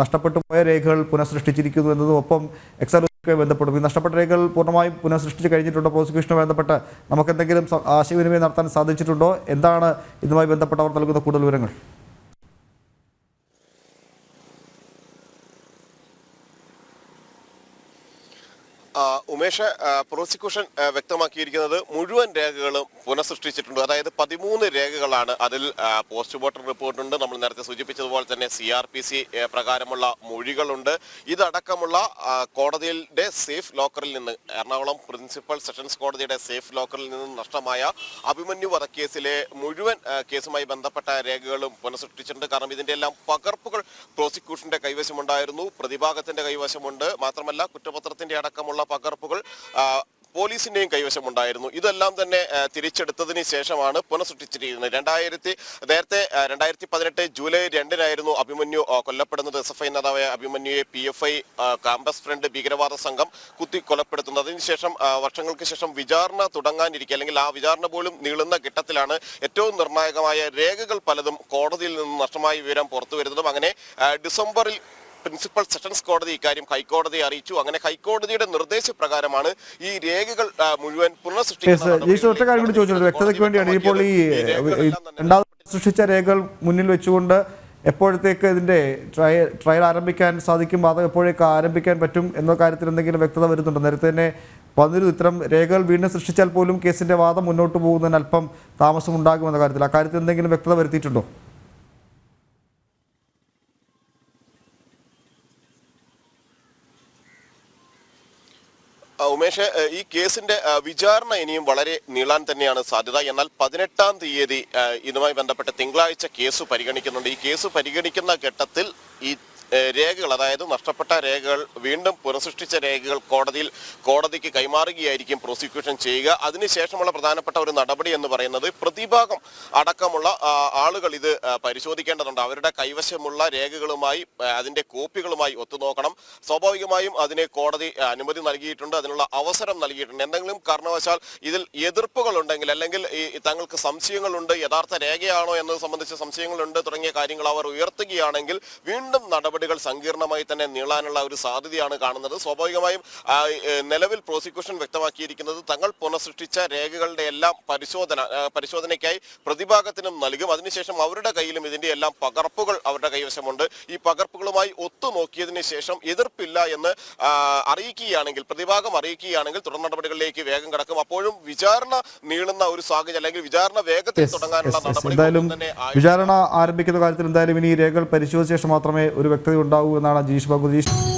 നഷ്ടപ്പെട്ടു പോയ രേഖകൾ പുനഃസൃഷ്ടിച്ചിരിക്കുന്നു എന്നതും ഒപ്പം എക്സലുമായി ബന്ധപ്പെടും. ഈ നഷ്ടപ്പെട്ട രേഖകൾ പൂർണമായും പുനഃസൃഷ്ടിച്ച് കഴിഞ്ഞിട്ടുണ്ടോ? പ്രോസിക്യൂഷനുമായി ബന്ധപ്പെട്ട് നമുക്കെന്തെങ്കിലും ആശയവിനിമയം നടത്താൻ സാധിച്ചിട്ടുണ്ടോ? എന്താണ് ഇതുമായി ബന്ധപ്പെട്ട് അവർ നൽകുന്ന കൂടുതൽ വിവരങ്ങൾ? ഉമേഷ് പ്രോസിക്യൂഷൻ വ്യക്തമാക്കിയിരിക്കുന്നത് മുഴുവൻ രേഖകളും പുനഃസൃഷ്ടിച്ചിട്ടുണ്ട്. അതായത് പതിമൂന്ന് രേഖകളാണ് അതിൽ പോസ്റ്റ്മോർട്ടം റിപ്പോർട്ടുണ്ട്. നമ്മൾ നേരത്തെ സൂചിപ്പിച്ചതുപോലെ തന്നെ സി ആർ പി സി പ്രകാരമുള്ള മൊഴികളുണ്ട്. ഇതടക്കമുള്ള കോടതിയുടെ സേഫ് ലോക്കറിൽ നിന്ന് എറണാകുളം പ്രിൻസിപ്പൽ സെഷൻസ് കോടതിയുടെ സേഫ് ലോക്കറിൽ നിന്ന് നഷ്ടമായ അഭിമന്യു വധക്കേസിലെ മുഴുവൻ കേസുമായി ബന്ധപ്പെട്ട രേഖകളും പുനഃസൃഷ്ടിച്ചിട്ടുണ്ട്. കാരണം ഇതിന്റെ എല്ലാം പകർപ്പുകൾ പ്രോസിക്യൂഷന്റെ കൈവശമുണ്ടായിരുന്നു. പ്രതിഭാഗത്തിന്റെ കൈവശമുണ്ട്. മാത്രമല്ല കുറ്റപത്രത്തിന്റെ അടക്കമുള്ള പകർപ്പുകൾ ആ, പോലീസിന്റെയും കൈവശമുണ്ടായിരുന്നു. ഇതെല്ലാം തന്നെ തിരിച്ചെടുത്തതിന് ശേഷമാണ് പുനഃസൃഷ്ടിച്ചിരിക്കുന്നത്. രണ്ടായിരത്തി നേരത്തെ രണ്ടായിരത്തി പതിനെട്ട് ജൂലൈ രണ്ടിനായിരുന്നു അഭിമന്യു കൊല്ലപ്പെടുന്നത്. എസ് എഫ് ഐ നേതാവായ അഭിമന്യുയെ P F I campus front ഭീകരവാദ സംഘം കുത്തി കൊലപ്പെടുത്തുന്നത് അതിനുശേഷം വർഷങ്ങൾക്ക് ശേഷം വിചാരണ തുടങ്ങാനിരിക്കുക അല്ലെങ്കിൽ ആ വിചാരണ പോലും നീളുന്ന ഘട്ടത്തിലാണ് ഏറ്റവും നിർണായകമായ രേഖകൾ പലതും കോടതിയിൽ നിന്ന് നഷ്ടമായ വിവരം പുറത്തു വരുന്നതും അങ്ങനെ ഡിസംബറിൽ പ്രിൻസിപ്പൽ സെഷൻസ് കോടതി ഇക്കാര്യം ഹൈക്കോടതിയെ അറിയിച്ചു. അങ്ങനെ ഹൈക്കോടതിയുടെ നിർദ്ദേശപ്രകാരമാണ് ഈ രേഖകൾ മുഴുവൻ വ്യക്തതയ്ക്ക് വേണ്ടിയാണ് ഇപ്പോൾ ഈ രേഖകളെല്ലാം തന്നെ രണ്ടാമത് സൃഷ്ടിച്ച രേഖകൾ മുന്നിൽ വെച്ചുകൊണ്ട് എപ്പോഴത്തേക്ക് ഇതിന്റെ ട്രയൽ ട്രയൽ ആരംഭിക്കാൻ സാധിക്കും അത് എപ്പോഴേക്ക് ആരംഭിക്കാൻ പറ്റും എന്ന കാര്യത്തിൽ എന്തെങ്കിലും വ്യക്തത വരുന്നുണ്ടോ? നേരത്തെ തന്നെ വന്നിരുന്നു ഇത്തരം രേഖകൾ വീണ്ടും സൃഷ്ടിച്ചാൽ പോലും കേസിന്റെ വാദം മുന്നോട്ട് പോകുന്നതിന് അല്പം താമസം ഉണ്ടാകുമെന്ന കാര്യത്തിൽ അക്കാര്യത്തിൽ എന്തെങ്കിലും വ്യക്തത വരുത്തിയിട്ടുണ്ടോ? ഉമേഷ് ഈ കേസിന്റെ വിചാരണ ഇനിയും വളരെ നീളാൻ തന്നെയാണ് സാധ്യത. എന്നാൽ പതിനെട്ടാം തീയതി ഇതുമായി ബന്ധപ്പെട്ട തിങ്കളാഴ്ച കേസ് പരിഗണിക്കുന്നുണ്ട്. ഈ കേസ് പരിഗണിക്കുന്ന ഘട്ടത്തിൽ ഈ രേഖകൾ അതായത് നഷ്ടപ്പെട്ട രേഖകൾ വീണ്ടും പുനഃസൃഷ്ടിച്ച രേഖകൾ കോടതിയിൽ കോടതിക്ക് കൈമാറുകയായിരിക്കും പ്രോസിക്യൂഷൻ ചെയ്യുക. അതിനുശേഷമുള്ള പ്രധാനപ്പെട്ട ഒരു നടപടി എന്ന് പറയുന്നത് പ്രതിഭാഗം അടക്കമുള്ള ആളുകൾ ഇത് പരിശോധിക്കേണ്ടതുണ്ട്. അവരുടെ കൈവശമുള്ള രേഖകളുമായി അതിന്റെ കോപ്പികളുമായി ഒത്തുനോക്കണം. സ്വാഭാവികമായും അതിന് കോടതി അനുമതി നൽകിയിട്ടുണ്ട്. അതിനുള്ള അവസരം നൽകിയിട്ടുണ്ട്. എന്തെങ്കിലും കാരണവശാൽ ഇതിൽ എതിർപ്പുകൾ ഉണ്ടെങ്കിൽ അല്ലെങ്കിൽ ഈ തങ്ങൾക്ക് സംശയങ്ങളുണ്ട് യഥാർത്ഥ രേഖയാണോ എന്നത് സംബന്ധിച്ച സംശയങ്ങളുണ്ട് തുടങ്ങിയ കാര്യങ്ങൾ അവർ ഉയർത്തുകയാണെങ്കിൽ വീണ്ടും നടപടികൾ സങ്കീർണമായി തന്നെ നീളാനുള്ള ഒരു സാധ്യതയാണ് കാണുന്നത്. സ്വാഭാവികമായും നിലവിൽ പ്രോസിക്യൂഷൻ വ്യക്തമാക്കിയിരിക്കുന്നത് തങ്ങൾ പുനഃസൃഷ്ടിച്ച രേഖകളുടെ എല്ലാം പരിശോധന പരിശോധനയ്ക്കായി പ്രതിഭാഗത്തിനും നൽകും. അതിനുശേഷം അവരുടെ കയ്യിലും ഇതിന്റെ എല്ലാം പകർപ്പുകൾ അവരുടെ കൈവശമുണ്ട്. ഈ പകർപ്പുകളുമായി ഒത്തുനോക്കിയതിന് ശേഷം എതിർപ്പില്ല എന്ന് അറിയിക്കുകയാണെങ്കിൽ പ്രതിഭാഗം അറിയിക്കുകയാണെങ്കിൽ തുടർ നടപടികളിലേക്ക് വേഗം കടക്കും. അപ്പോഴും വിചാരണ നീളുന്ന ഒരു സാഹചര്യം അല്ലെങ്കിൽ വിചാരണ വേഗത്തിൽ തുടങ്ങാനുള്ള എന്തായാലും വിചാരണ ആരംഭിക്കുന്ന കാര്യത്തിൽ എന്തായാലും ഇനി രേഖകൾ പരിശോധിച്ച ശേഷം മാത്രമേ ഒരു വ്യക്തത ഉണ്ടാവൂ എന്നാണ് ജീഷ് ബാബു. ജീഷ്